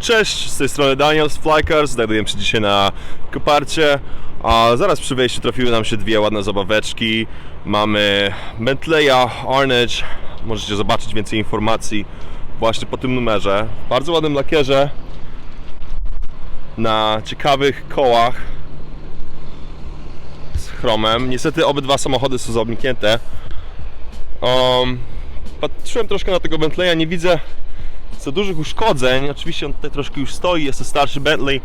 Cześć, z tej strony Daniel z Flycars, znajdujemy się dzisiaj na Koparcie, a zaraz przy wejściu trafiły nam się dwie ładne zabaweczki. Mamy Bentleya Arnage, możecie zobaczyć więcej informacji właśnie po tym numerze. W bardzo ładnym lakierze, na ciekawych kołach z chromem. Niestety obydwa samochody są zaobniknięte. Um, patrzyłem troszkę na tego Bentleya, nie widzę co dużych uszkodzeń. Oczywiście on tutaj troszkę już stoi, jest to starszy Bentley.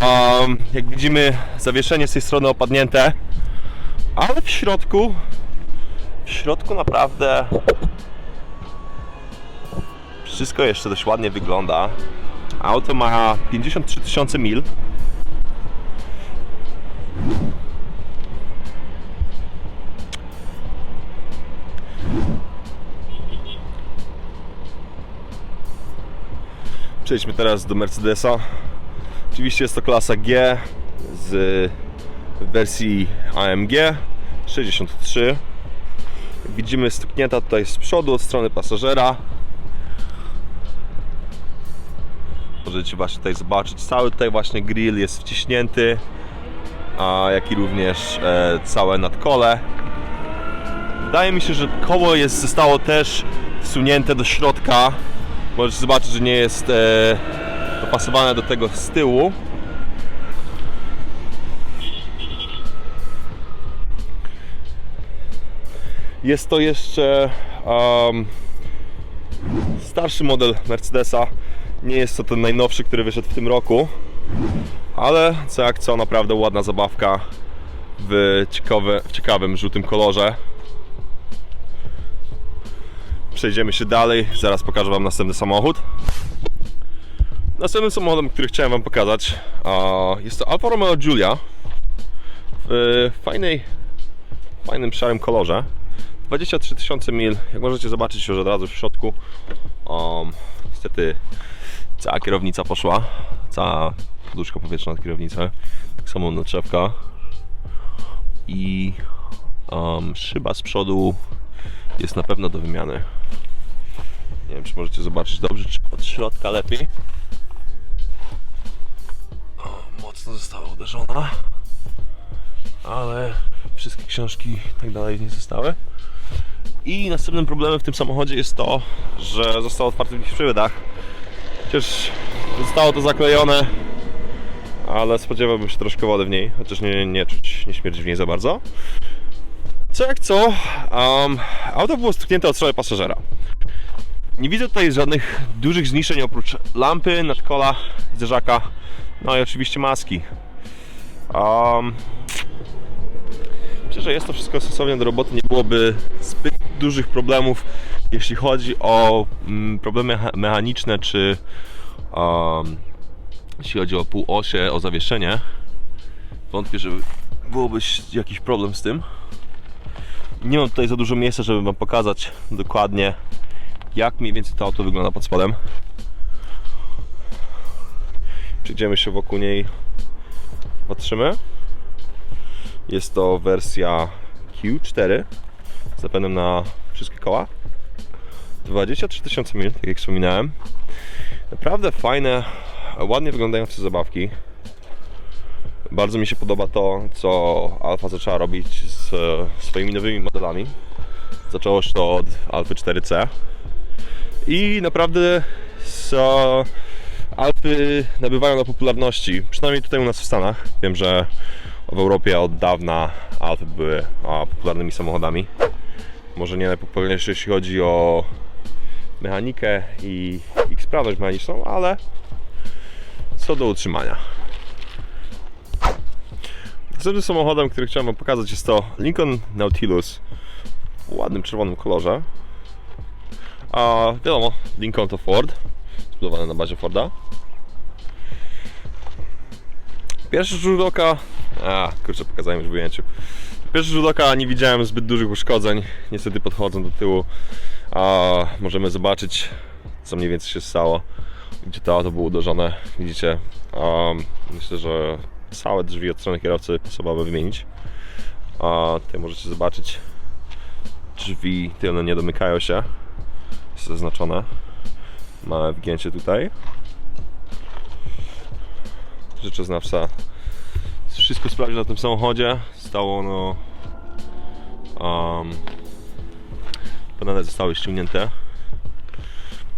Um, jak widzimy, zawieszenie z tej strony opadnięte, ale w środku, w środku naprawdę wszystko jeszcze dość ładnie wygląda. Auto ma 53 tysiące mil. Przejdźmy teraz do Mercedesa. Oczywiście jest to klasa G z wersji AMG 63. Jak widzimy stuknięta tutaj z przodu od strony pasażera. Możecie właśnie tutaj zobaczyć, cały tutaj właśnie grill jest wciśnięty, a jak i również e, całe nadkole. Wydaje mi się, że koło jest, zostało też wsunięte do środka. Możecie zobaczyć, że nie jest e, dopasowane do tego z tyłu. Jest to jeszcze um, starszy model Mercedesa. Nie jest to ten najnowszy, który wyszedł w tym roku, ale co jak co, naprawdę ładna zabawka w, ciekawe, w ciekawym żółtym kolorze. Przejdziemy się dalej, zaraz pokażę Wam następny samochód. Następnym samochodem, który chciałem Wam pokazać, jest to Alfa Romeo Giulia w fajnej, fajnym szarym kolorze. 23 tysiące mil, jak możecie zobaczyć już od razu w środku. Um, niestety cała kierownica poszła, cała poduszka powietrzna nad kierownicę, tak samo naczepka i um, szyba z przodu jest na pewno do wymiany. Nie wiem, czy możecie zobaczyć dobrze, czy od środka lepiej. O, mocno została uderzona, ale wszystkie książki i tak dalej nie zostały. I następnym problemem w tym samochodzie jest to, że został otwarty przy wydach. Chociaż zostało to zaklejone, ale spodziewałbym się troszkę wody w niej, chociaż nie, nie czuć, nie śmierdzi w niej za bardzo. Co jak co, um, auto było stuknięte od strony pasażera. Nie widzę tutaj żadnych dużych zniszczeń oprócz lampy, nadkola, zderzaka, no i oczywiście maski. Um, myślę, że jest to wszystko stosownie do roboty, nie byłoby zbyt dużych problemów, jeśli chodzi o mm, problemy mecha- mechaniczne, czy um, jeśli chodzi o półosie, o zawieszenie. Wątpię, że byłoby jakiś problem z tym. Nie mam tutaj za dużo miejsca, żeby Wam pokazać dokładnie, jak mniej więcej to auto wygląda pod spodem. Przejdziemy się wokół niej, patrzymy. Jest to wersja Q4 z napędem na wszystkie koła. 23 tysiące mil, tak jak wspominałem. Naprawdę fajne, ładnie wyglądające zabawki. Bardzo mi się podoba to, co Alfa zaczęła robić z e, swoimi nowymi modelami. Zaczęło się to od Alfy 4C. I naprawdę z e, Alfy nabywają na popularności, przynajmniej tutaj u nas w Stanach. Wiem, że w Europie od dawna Alfy były popularnymi samochodami. Może nie najpopularniejsze jeśli chodzi o mechanikę i ich sprawność mechaniczną, ale co do utrzymania. Następnym samochodem, który chciałem Wam pokazać jest to Lincoln Nautilus w ładnym czerwonym kolorze. A wiadomo, Lincoln to Ford, zbudowany na bazie Forda. Pierwszy rzut oka, a kurczę pokazałem już w ujęciu. Pierwszy rzut oka nie widziałem zbyt dużych uszkodzeń, niestety podchodzą do tyłu, a możemy zobaczyć co mniej więcej się stało, gdzie to auto było uderzone. Widzicie, um, myślę, że całe drzwi od strony kierowcy pasowałoby wymienić. A tutaj możecie zobaczyć drzwi tylne nie domykają się. Jest zaznaczone. Małe wgięcie tutaj. rzeczoznawca wszystko sprawdził na tym samochodzie. Stało ono. Um, panele zostały ściągnięte.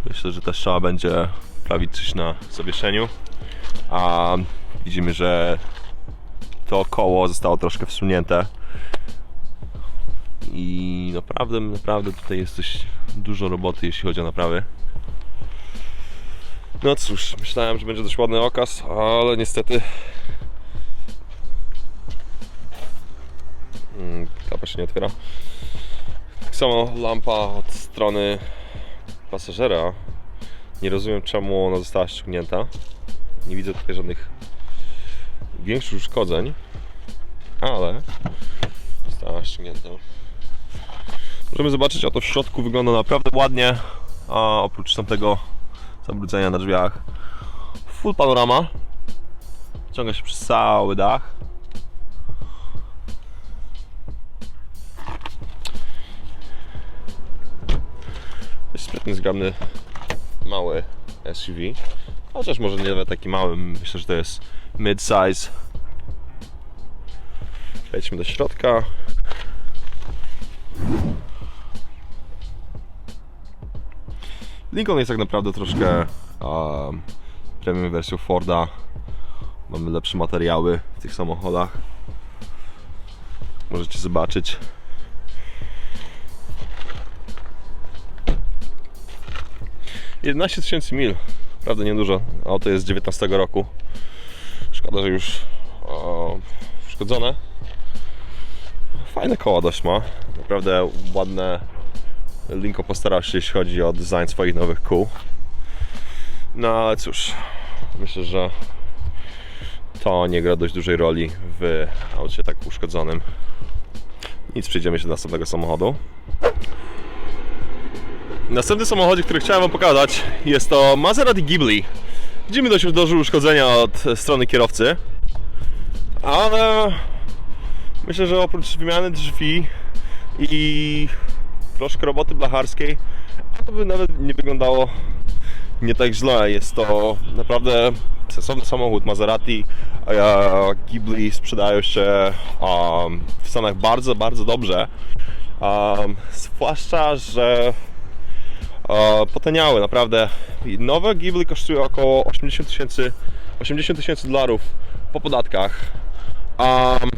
Myślę, że ta strzała będzie prawić coś na zawieszeniu. A widzimy, że to koło zostało troszkę wsunięte. I naprawdę, naprawdę tutaj jest coś dużo roboty, jeśli chodzi o naprawy. No cóż, myślałem, że będzie dość ładny okaz, ale niestety Mm, klapa się nie otwiera. Tak samo lampa od strony pasażera. Nie rozumiem czemu ona została ściągnięta. Nie widzę tutaj żadnych większych uszkodzeń, ale została ściągnięta. Możemy zobaczyć, a to w środku wygląda naprawdę ładnie, a oprócz tamtego zabrudzenia na drzwiach full panorama ciąga się przez cały dach dość sprytny, zgrabny, mały SUV. Chociaż może nie nawet taki mały, myślę, że to jest mid-size. Przejdźmy do środka. Lincoln jest tak naprawdę troszkę um, premium wersją Forda. Mamy lepsze materiały w tych samochodach. Możecie zobaczyć. Jedenaście tysięcy mil, naprawdę niedużo. Auto jest z 19 roku. Szkoda, że już o, uszkodzone. Fajne koła dość ma. Naprawdę ładne. Linko postarał się, jeśli chodzi o design swoich nowych kół. No ale cóż, myślę, że to nie gra dość dużej roli w aucie tak uszkodzonym. Nic, przejdziemy się do następnego samochodu. Następny samochodzik, który chciałem Wam pokazać, jest to Maserati Ghibli. Widzimy dość duże uszkodzenia od strony kierowcy, ale myślę, że oprócz wymiany drzwi i troszkę roboty blacharskiej, to by nawet nie wyglądało nie tak źle. Jest to naprawdę sensowny samochód Maserati. a Ghibli sprzedają się um, w Stanach bardzo, bardzo dobrze. Um, zwłaszcza, że e, potaniały naprawdę. Nowe Ghibli kosztują około 80 tysięcy 80 tysięcy dolarów po podatkach. Um,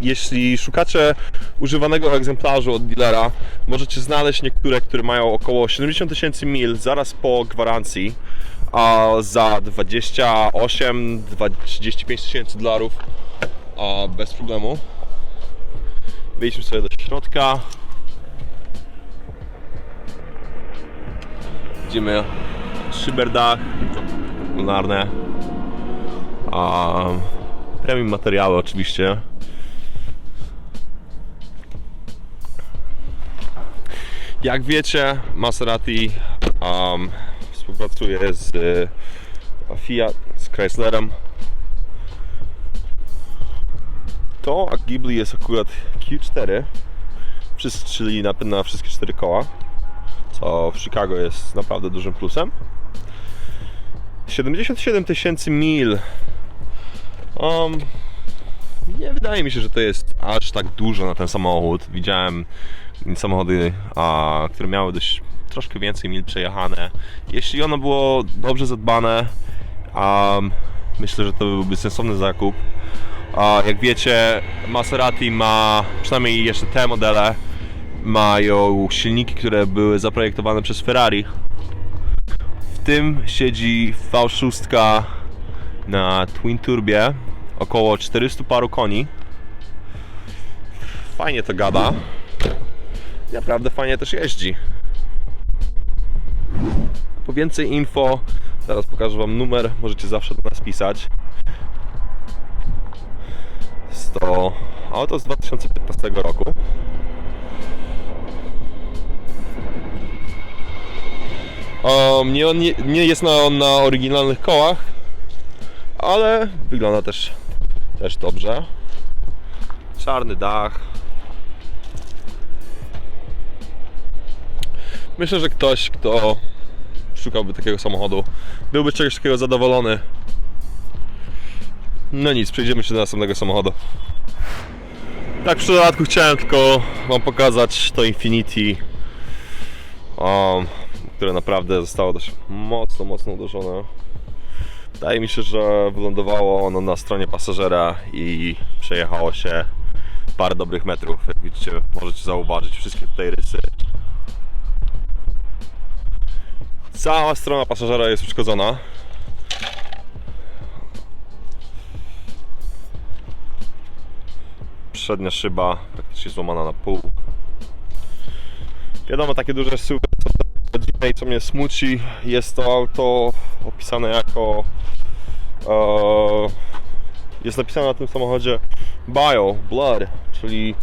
jeśli szukacie używanego egzemplarzu od dealera, możecie znaleźć niektóre, które mają około 70 tysięcy mil zaraz po gwarancji, a za 28-35 tysięcy dolarów a bez problemu. Wejdźmy sobie do środka. Widzimy szyberdach lunarne. A premium materiały oczywiście. Jak wiecie, Maserati um, współpracuje z e, Fiat, z Chryslerem. To a Ghibli jest akurat Q4, wszyscy- czyli napęd na wszystkie cztery koła, co w Chicago jest naprawdę dużym plusem. 77 tysięcy mil. Um, nie wydaje mi się, że to jest aż tak dużo na ten samochód. Widziałem samochody, a, które miały dość troszkę więcej mil przejechane. Jeśli ono było dobrze zadbane, a myślę, że to byłby sensowny zakup. A jak wiecie, Maserati ma, przynajmniej jeszcze te modele, mają silniki, które były zaprojektowane przez Ferrari. W tym siedzi V6 na Twin Turbie, około 400 paru koni. Fajnie to gada. Naprawdę fajnie też jeździ. Po więcej info, zaraz pokażę Wam numer, możecie zawsze do nas pisać. To auto z 2015 roku. Um, nie, nie, nie jest na, na oryginalnych kołach, ale wygląda też, też dobrze. Czarny dach. Myślę, że ktoś, kto szukałby takiego samochodu, byłby czegoś takiego zadowolony. No nic, przejdziemy się do następnego samochodu. Tak, w dodatku chciałem tylko Wam pokazać to Infinity, um, które naprawdę zostało dość mocno, mocno uderzone. Wydaje mi się, że wylądowało ono na stronie pasażera i przejechało się parę dobrych metrów. Jak widzicie, możecie zauważyć wszystkie tutaj rysy. Cała strona pasażera jest uszkodzona. Przednia szyba praktycznie złamana na pół. Wiadomo, takie duże suwy dziwne i co mnie smuci, jest to auto opisane jako e, jest napisane na tym samochodzie Bio, Blood, czyli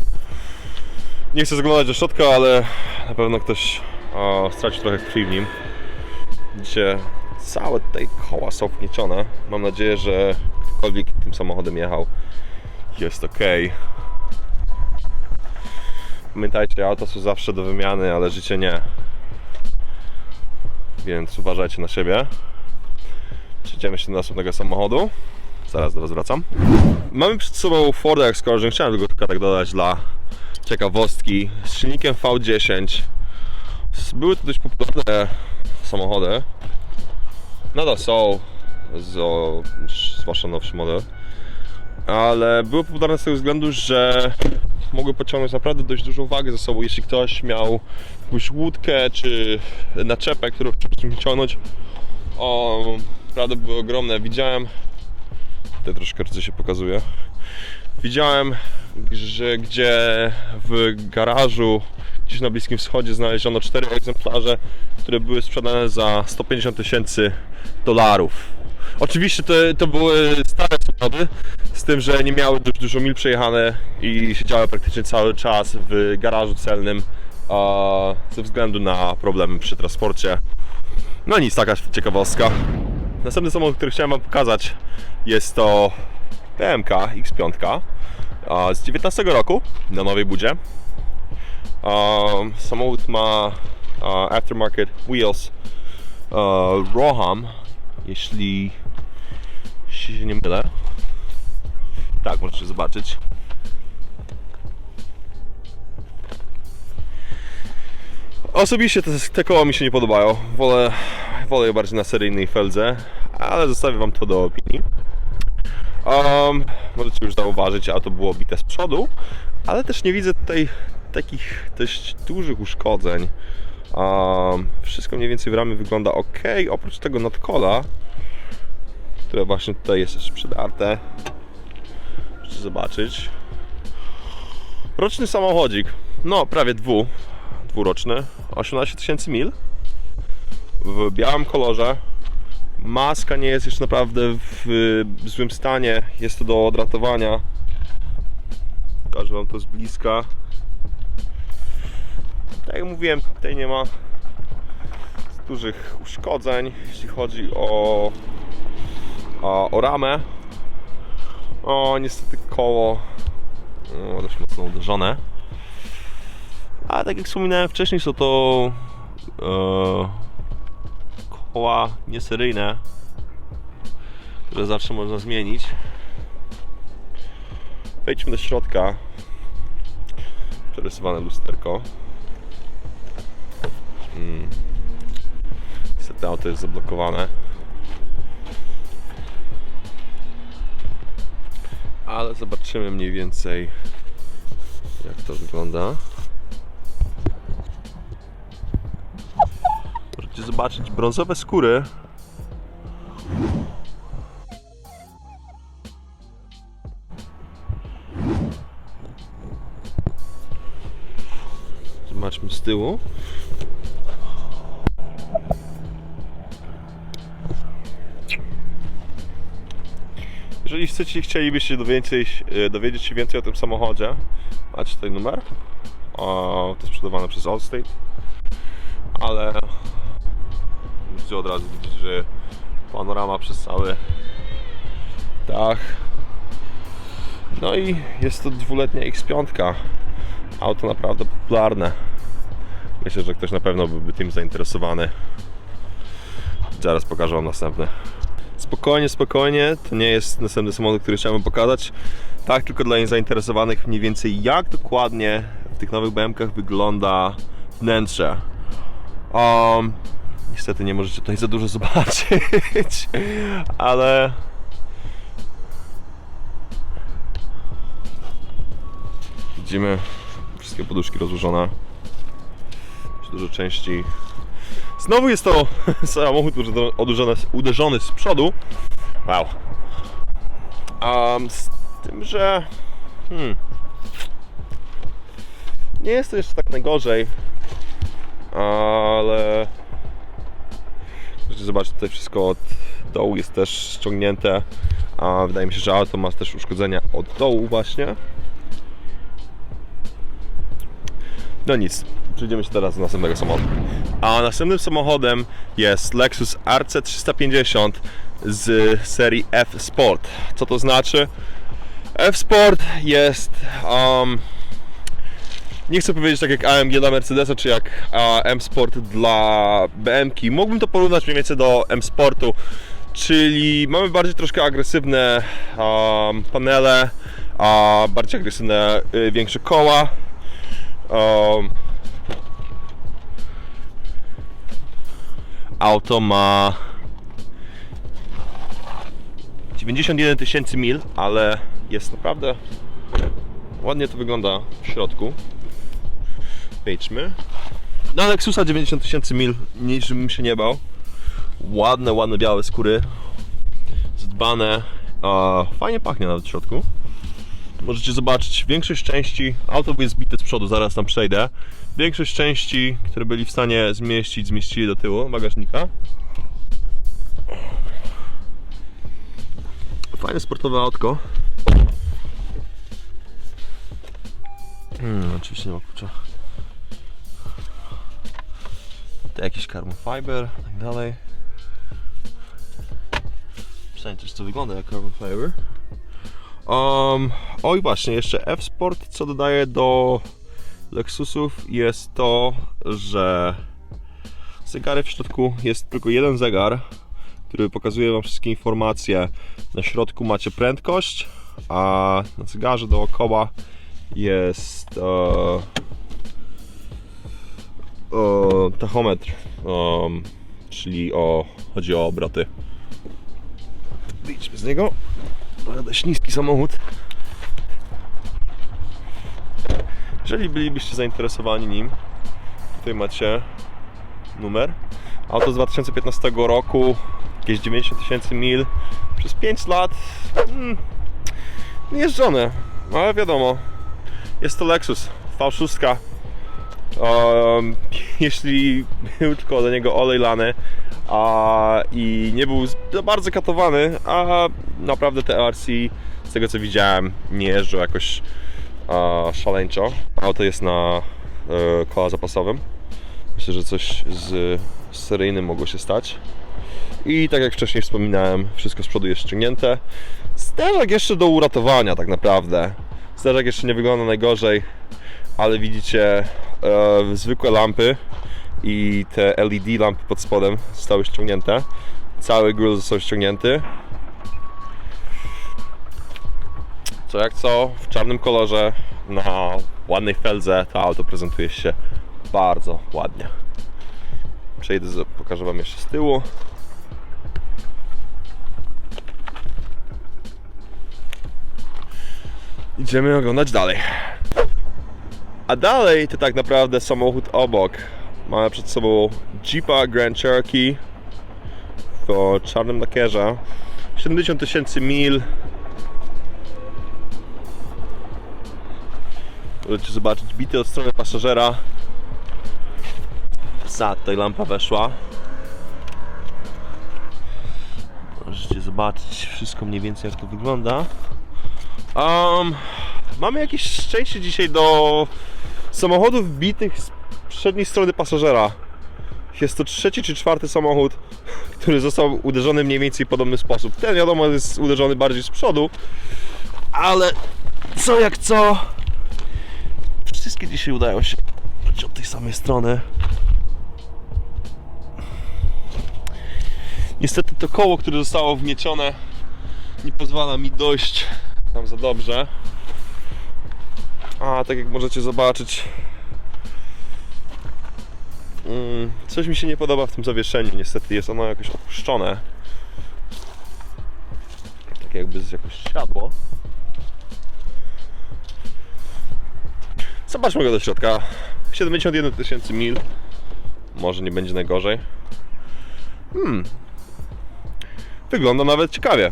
nie chcę zaglądać do środka, ale na pewno ktoś e, stracił trochę krwi w nim. Widzicie, całe tutaj koła są wgniecione. Mam nadzieję, że ktokolwiek tym samochodem jechał jest ok. Pamiętajcie, auta są zawsze do wymiany, ale życie nie. Więc uważajcie na siebie. Przejdziemy się do następnego samochodu. Zaraz do Was wracam. Mamy przed sobą Ford Excursion. Chciałem tylko tylko tak dodać dla ciekawostki. Z silnikiem V10. Były to dość popularne samochody. Nadal są, zo- zwłaszcza nowszy model. Ale były popularne z tego względu, że mogły pociągnąć naprawdę dość dużą wagę ze sobą. Jeśli ktoś miał jakąś łódkę czy naczepę, którą chciał ciągnąć, o, naprawdę były ogromne. Widziałem, tutaj troszkę rdzę się pokazuje. Widziałem, że gdzie w garażu gdzieś na Bliskim Wschodzie znaleziono cztery egzemplarze, które były sprzedane za 150 tysięcy dolarów. Oczywiście to, to były stare samochody, z tym, że nie miały dość dużo mil przejechane i siedziały praktycznie cały czas w garażu celnym ze względu na problemy przy transporcie. No nic, taka ciekawostka. Następny samochód, który chciałem Wam pokazać jest to PMK X5 a, z 19 roku na nowej budzie. Um, samochód ma uh, aftermarket wheels uh, Roham, jeśli się nie mylę. Tak, możecie zobaczyć. Osobiście te, te koła mi się nie podobają. Wolę, wolę je bardziej na seryjnej feldze, ale zostawię Wam to do opinii. Um, możecie już zauważyć, a to było bite z przodu, ale też nie widzę tutaj takich dość dużych uszkodzeń. Um, wszystko mniej więcej w ramie wygląda ok, oprócz tego nadkola, które właśnie tutaj jest jeszcze przydarte. Możecie zobaczyć. Roczny samochodzik, no prawie dwu, dwuroczny, 18 tysięcy mil w białym kolorze. Maska nie jest już naprawdę w złym stanie, jest to do odratowania. Pokażę Wam to z bliska. Tak jak mówiłem, tutaj nie ma dużych uszkodzeń, jeśli chodzi o, o, o ramę. O, niestety koło dość mocno uderzone. A tak jak wspominałem wcześniej, są to e, koła nieseryjne, które zawsze można zmienić. Wejdźmy do środka. Przerysowane lusterko. Mm. Niestety auto jest zablokowane. Ale zobaczymy mniej więcej jak to wygląda. Możecie zobaczyć brązowe skóry. Zobaczmy z tyłu. Chcecie, chcielibyście dowiedzieć, e, dowiedzieć się więcej o tym samochodzie, macie tutaj numer. O, to sprzedawane przez Allstate. Ale Możecie od razu widzieć, że panorama przez cały dach. No i jest to dwuletnia X5. Auto naprawdę popularne. Myślę, że ktoś na pewno byłby tym zainteresowany. Zaraz pokażę Wam następny. Spokojnie, spokojnie. To nie jest następny samochód, który chciałem pokazać. Tak, tylko dla zainteresowanych mniej więcej jak dokładnie w tych nowych BMKach wygląda wnętrze. Um, niestety nie możecie tutaj za dużo zobaczyć, ale widzimy wszystkie poduszki rozłożone. Dużo części Znowu jest to samochód uderzony- uderzony, z przodu. Wow. Um, z tym, że. Hmm, nie jest to jeszcze tak najgorzej, ale. Możecie zobaczyć tutaj wszystko od dołu jest też ściągnięte. A wydaje mi się, że auto ma też uszkodzenia od dołu właśnie. No nic, przejdziemy się teraz do następnego samochodu. A następnym samochodem jest Lexus RC350 z serii F Sport. Co to znaczy? F Sport jest. Um, nie chcę powiedzieć tak jak AMG dla Mercedesa, czy jak M Sport dla BMK. Mógłbym to porównać mniej więcej do M Sportu, czyli mamy bardziej troszkę agresywne um, panele, a bardziej agresywne, y, większe koła. Um, auto ma 91 tysięcy mil, ale jest naprawdę ładnie to wygląda w środku. Wejdźmy. Na Lexusa 90 tysięcy mil, mniej żebym się nie bał. Ładne, ładne białe skóry. Zdbane. Fajnie pachnie nawet w środku. Możecie zobaczyć większość części, auto jest zbite z przodu, zaraz tam przejdę. Większość części, które byli w stanie zmieścić, zmieścili do tyłu bagażnika. Fajne sportowe autko. Hmm, oczywiście nie ma klucza. To jakiś carbon fiber, tak dalej. Przynajmniej też to wygląda jak carbon fiber. Um, oj właśnie, jeszcze F-Sport, co dodaje do Lexusów jest to, że zegary w środku jest tylko jeden zegar, który pokazuje Wam wszystkie informacje. Na środku macie prędkość, a na zegarze dookoła jest e, e, tachometr, czyli o, chodzi o obroty. Wyjdźmy z niego. To dość niski samochód. Jeżeli bylibyście zainteresowani nim, tutaj macie numer. Auto z 2015 roku, jakieś 90 tysięcy mil, przez 5 lat. Mm, nie jeżdżone, ale wiadomo, jest to Lexus V6. Um, jeśli był tylko do niego olej lany a, i nie był za bardzo katowany, a naprawdę te RC z tego co widziałem nie jeżdżą jakoś a, szaleńczo. Auto jest na e, koła zapasowym. Myślę, że coś z, z seryjnym mogło się stać. I tak jak wcześniej wspominałem, wszystko z przodu jest ściągnięte. Zderzak jeszcze do uratowania tak naprawdę. Zderzak jeszcze nie wygląda najgorzej, ale widzicie e, zwykłe lampy i te LED lampy pod spodem zostały ściągnięte. Cały grill został ściągnięty. Co jak co, w czarnym kolorze, na ładnej feldze to auto prezentuje się bardzo ładnie. Przejdę, pokażę Wam jeszcze z tyłu. Idziemy oglądać dalej. A dalej to tak naprawdę samochód obok. Mamy przed sobą Jeepa Grand Cherokee w czarnym lakierze. 70 tysięcy mil. Możecie zobaczyć bity od strony pasażera. Za tutaj lampa weszła. Możecie zobaczyć wszystko mniej więcej jak to wygląda. Um, mamy jakieś szczęście dzisiaj do samochodów wbitych z przedniej strony pasażera. Jest to trzeci czy czwarty samochód, który został uderzony mniej więcej w podobny sposób. Ten wiadomo jest uderzony bardziej z przodu, ale co jak co. Wszystkie dzisiaj udają się od tej samej strony. Niestety to koło, które zostało wgniecione nie pozwala mi dojść tam za dobrze. A tak jak możecie zobaczyć coś mi się nie podoba w tym zawieszeniu. Niestety jest ono jakoś opuszczone. Tak jakby z jakoś siadło. Zobaczmy go do środka. 71 tysięcy mil. Może nie będzie najgorzej. Hmm. Wygląda nawet ciekawie.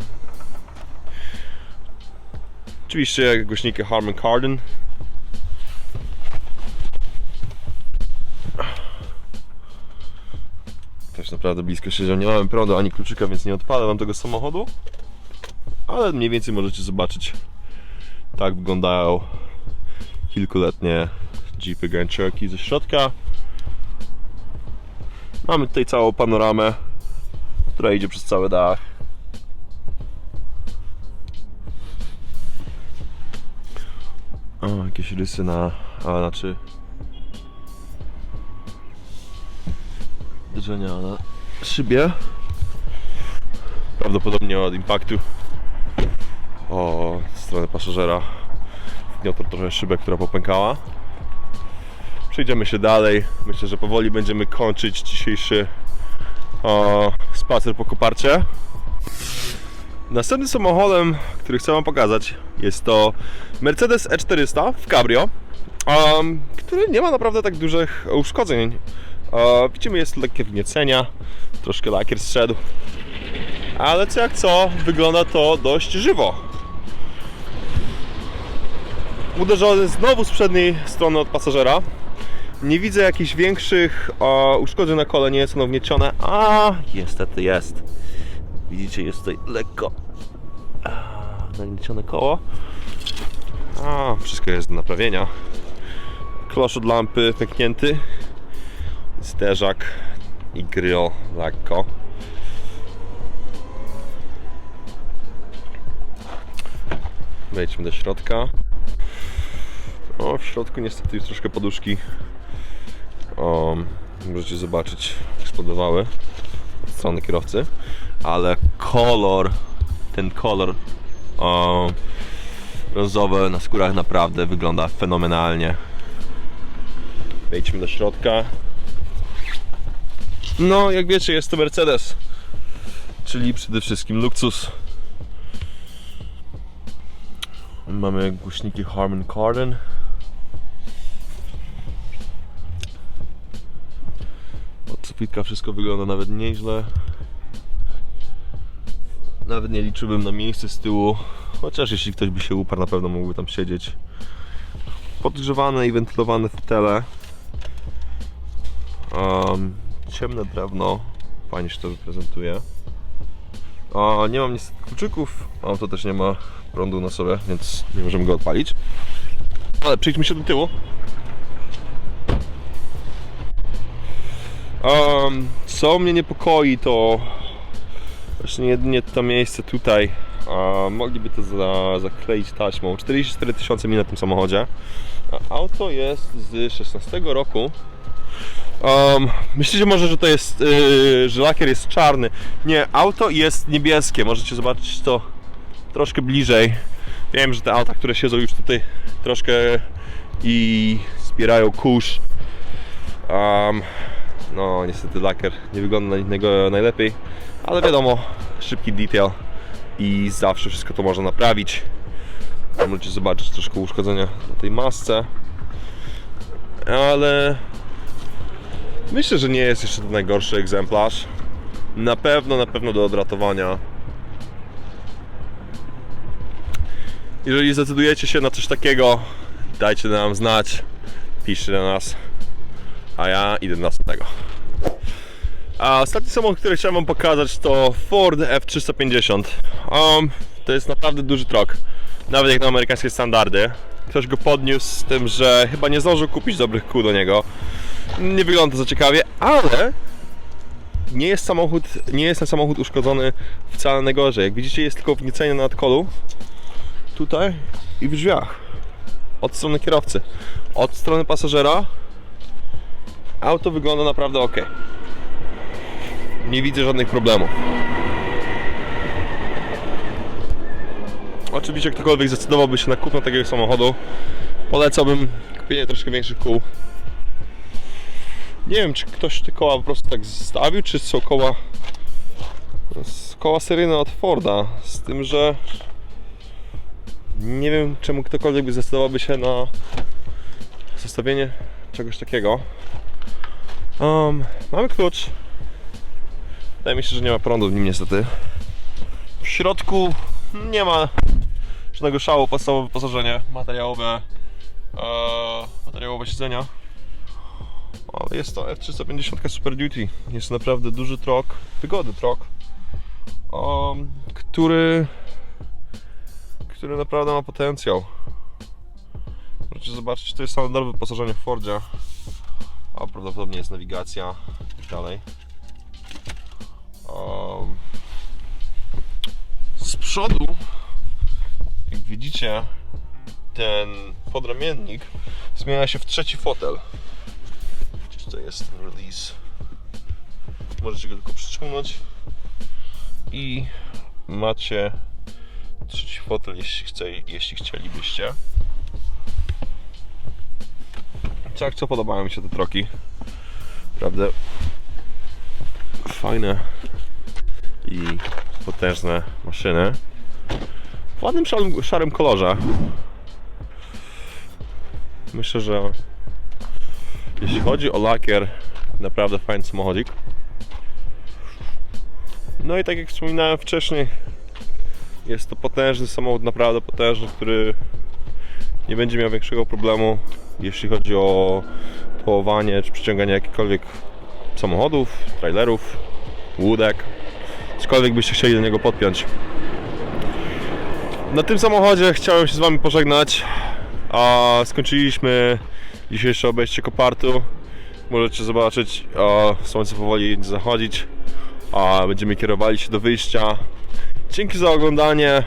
Oczywiście głośniki Harman Kardon. Też naprawdę blisko siedział. Nie mamy prądu ani kluczyka, więc nie odpalę wam tego samochodu. Ale mniej więcej możecie zobaczyć, tak wyglądają kilkuletnie Jeepy Grand Cherokee ze środka. Mamy tutaj całą panoramę, która idzie przez cały dach. O, jakieś rysy na, a znaczy uderzenia na szybie. Prawdopodobnie od impaktu o stronę pasażera wgniotło trochę szybę, która popękała. Przejdziemy się dalej. Myślę, że powoli będziemy kończyć dzisiejszy o, spacer po koparcie. Następnym samochodem, który chcę Wam pokazać, jest to Mercedes E400 w Cabrio, um, który nie ma naprawdę tak dużych uszkodzeń. Widzimy, jest lekkie wgniecenia, troszkę lakier zszedł, ale co jak co, wygląda to dość żywo. Uderzony znowu z przedniej strony od pasażera. Nie widzę jakichś większych uszkodzeń na kole, nie jest ono wgniecione, a niestety jest. Widzicie, jest tutaj lekko nagniecione koło. A, wszystko jest do naprawienia. Klosz od lampy pęknięty. Zderzak i grill lekko. Wejdźmy do środka. O, w środku niestety jest troszkę poduszki. O, możecie zobaczyć, eksplodowały od strony kierowcy. Ale kolor, ten kolor o, brązowy na skórach naprawdę wygląda fenomenalnie. Wejdźmy do środka. No, jak wiecie, jest to Mercedes, czyli przede wszystkim luksus. Mamy głośniki Harman Kardon. Od sufitka wszystko wygląda nawet nieźle. Nawet nie liczyłbym na miejsce z tyłu, chociaż jeśli ktoś by się uparł, na pewno mógłby tam siedzieć. Podgrzewane i wentylowane fotele. Um, ciemne drewno, fajnie się to prezentuje. A nie mam niestety kluczyków, auto też nie ma prądu na sobie, więc nie możemy go odpalić. Ale przejdźmy się do tyłu. Um, co mnie niepokoi to właśnie jedynie to miejsce tutaj. A mogliby to za, zakleić taśmą. 44 tysiące mil na tym samochodzie. A auto jest z 16 roku. Um, myślicie może, że to jest, yy, że lakier jest czarny. Nie, auto jest niebieskie. Możecie zobaczyć to troszkę bliżej. Wiem, że te auta, które siedzą już tutaj troszkę i zbierają kurz. Um, no, niestety lakier nie wygląda na najlepiej, ale wiadomo, szybki detail i zawsze wszystko to można naprawić. Możecie zobaczyć troszkę uszkodzenia na tej masce, ale myślę, że nie jest jeszcze to najgorszy egzemplarz. Na pewno, na pewno do odratowania. Jeżeli zdecydujecie się na coś takiego, dajcie nam znać, piszcie do nas, a ja idę do następnego. A ostatni samochód, który chciałem Wam pokazać to Ford F350. Um, to jest naprawdę duży trok, nawet jak na amerykańskie standardy. Ktoś go podniósł z tym, że chyba nie zdążył kupić dobrych kół do niego. Nie wygląda za ciekawie, ale nie jest samochód, nie jest ten samochód uszkodzony wcale najgorzej. Jak widzicie jest tylko wgniecenie na nadkolu tutaj i w drzwiach od strony kierowcy. Od strony pasażera auto wygląda naprawdę ok. nie widzę żadnych problemów. Oczywiście ktokolwiek zdecydowałby się na kupno takiego samochodu, polecałbym kupienie troszkę większych kół. Nie wiem, czy ktoś te koła po prostu tak zostawił, czy są koła koła seryjne od Forda, z tym, że nie wiem, czemu ktokolwiek by zdecydowałby się na zostawienie czegoś takiego. Um, mamy klucz. Wydaje mi się, że nie ma prądu w nim niestety. W środku nie ma żadnego szału, podstawowe wyposażenie, materiałowe, e, materiałowe siedzenia. Ale jest to F350 Super Duty. Jest naprawdę duży trok, wygodny trok, um, który, który naprawdę ma potencjał. Możecie zobaczyć, to jest standardowe wyposażenie w Fordzie. A prawdopodobnie jest nawigacja i tak dalej. Um, z przodu, jak widzicie, ten podramiennik zmienia się w trzeci fotel. To jest release. Możecie go tylko przyciągnąć i macie trzeci fotel, jeśli, chce, jeśli chcielibyście. Tak, co podobają mi się te troki. Naprawdę fajne i potężne maszyny. W ładnym szarym, szarym kolorze. Myślę, że jeśli chodzi o lakier, naprawdę fajny samochodzik. No i tak jak wspominałem wcześniej, jest to potężny samochód, naprawdę potężny, który nie będzie miał większego problemu, jeśli chodzi o połowanie czy przyciąganie jakichkolwiek samochodów, trailerów, łódek, cokolwiek byście chcieli do niego podpiąć. Na tym samochodzie chciałem się z Wami pożegnać, a skończyliśmy dzisiejsze obejście Kopartu. Możecie zobaczyć, a słońce powoli będzie zachodzić, a będziemy kierowali się do wyjścia. Dzięki za oglądanie.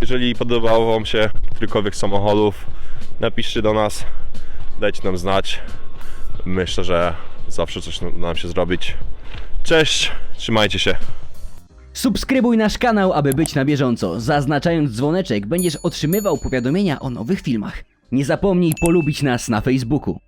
Jeżeli podobało Wam się którykolwiek samochodów, napiszcie do nas, dajcie nam znać. Myślę, że zawsze coś nam się zrobić. Cześć, trzymajcie się. Subskrybuj nasz kanał, aby być na bieżąco. Zaznaczając dzwoneczek będziesz otrzymywał powiadomienia o nowych filmach. Nie zapomnij polubić nas na Facebooku.